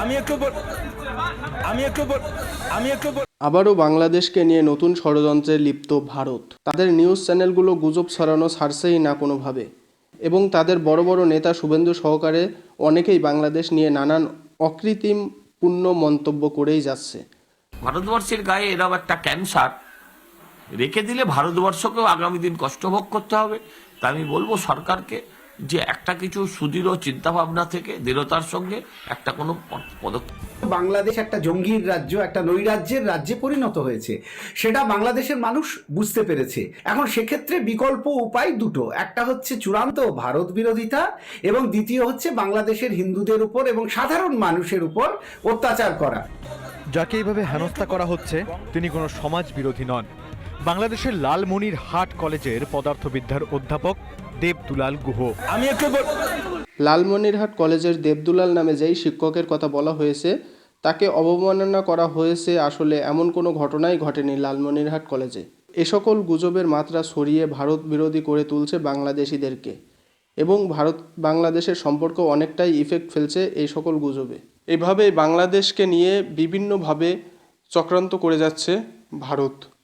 আমি একটু আমি একটু আমি একটু আবারও বাংলাদেশকে নিয়ে নতুন ষড়যন্ত্রে লিপ্ত ভারত। তাদের নিউজ চ্যানেলগুলো গুজব ছড়ানো ছাড়ছেই না কোনোভাবে। এবং তাদের বড় বড় নেতা শুভেন্দু সহকারে অনেকেই বাংলাদেশ নিয়ে নানান অকৃত্রিম পূর্ণ মন্তব্য করেই যাচ্ছে। ভারতবর্ষের গায়ে এরকম একটা ক্যান্সার রেখে দিলে ভারতবর্ষকেও আগামী দিন কষ্ট ভোগ করতে হবে। তা আমি বলব সরকারকে যে একটা কিছু সুদৃঢ় চিন্তা ভাবনা থেকে দৃঢ়তার সঙ্গে একটা কোনো পদক্ষেপ। বাংলাদেশ একটা জঙ্গির রাজ্য একটা নৈরাজ্যের রাজ্যে পরিণত হয়েছে। সেটা বাংলাদেশের মানুষ বুঝতে পেরেছে। এখন সেক্ষেত্রে বিকল্প উপায় দুটো। একটা হচ্ছে চূড়ান্ত ভারত বিরোধিতা এবং দ্বিতীয় হচ্ছে বাংলাদেশের হিন্দুদের উপর এবং সাধারণ মানুষের উপর অত্যাচার করা। যাকে এইভাবে হেনস্থা করা হচ্ছে তিনি কোনো সমাজ বিরোধী নন। বাংলাদেশের লালমনির হাট কলেজের পদার্থবিদ্যার অধ্যাপক দেবদুলাল গুহ। আমি একটু লালমনিরহাট কলেজের দেবদুলাল নামে যেই শিক্ষকের কথা বলা হয়েছে তাকে অবমাননা করা হয়েছে আসলে এমন কোনো ঘটনাই ঘটেনি লালমনিরহাট কলেজে। এ সকল গুজবের মাত্রা ছড়িয়ে ভারত বিরোধী করে তুলছে বাংলাদেশিদেরকে এবং ভারত বাংলাদেশের সম্পর্ক অনেকটাই ইফেক্ট ফেলছে এই সকল গুজবে। এভাবেই বাংলাদেশকে নিয়ে বিভিন্নভাবে চক্রান্ত করে যাচ্ছে ভারত।